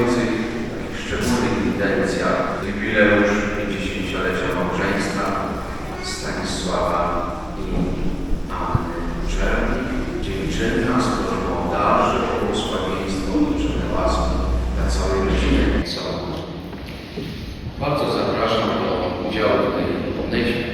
Następujących takich szczególnych intencjach. Jubileusz 50-lecia małżeństwa Stanisława i Anny Czerni. Dziewczyna z prośbą darzy o błogosławieństwo i życzę łaski dla całej rodziny Bardzo zapraszam do udziału w tej modlitwie,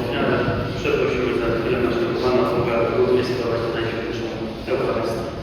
ofiarę, przeprosimy za chwilę naszego Pana Boga, godnie sprawować Najświętszą Eucharystię.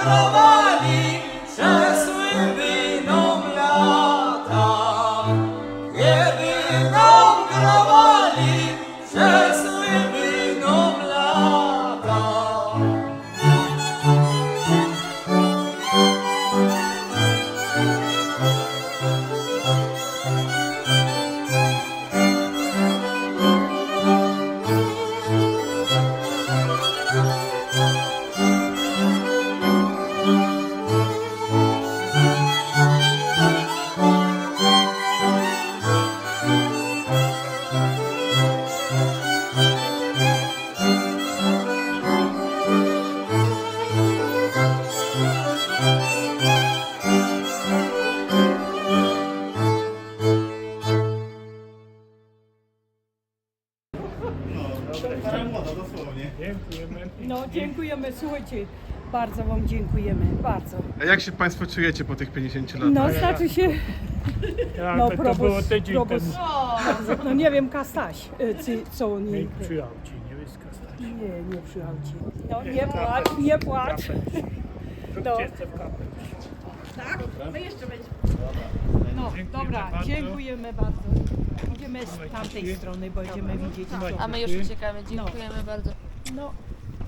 Громаді No dziękujemy, słuchajcie, bardzo Wam dziękujemy, bardzo. A jak się Państwo czujecie po tych 50 latach? No znaczy się, Ja, no to, to było tydzień probus, temu. no nie wiem, Kastaś, y, cy- co oni, Nie przyjął ci, nie wyskazać. nie, nie przyjął Ci. No nie płacz, nie płacz. No. Zróbcie w kapę. No Dziękujemy dobra, dziękujemy bardzo. Idziemy z tamtej strony, bo będziemy widzieć. co- A my już uciekamy. Dziękujemy bardzo. No,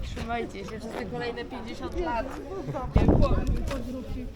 Trzymajcie się przez te kolejne 50 lat. pozdrówcie.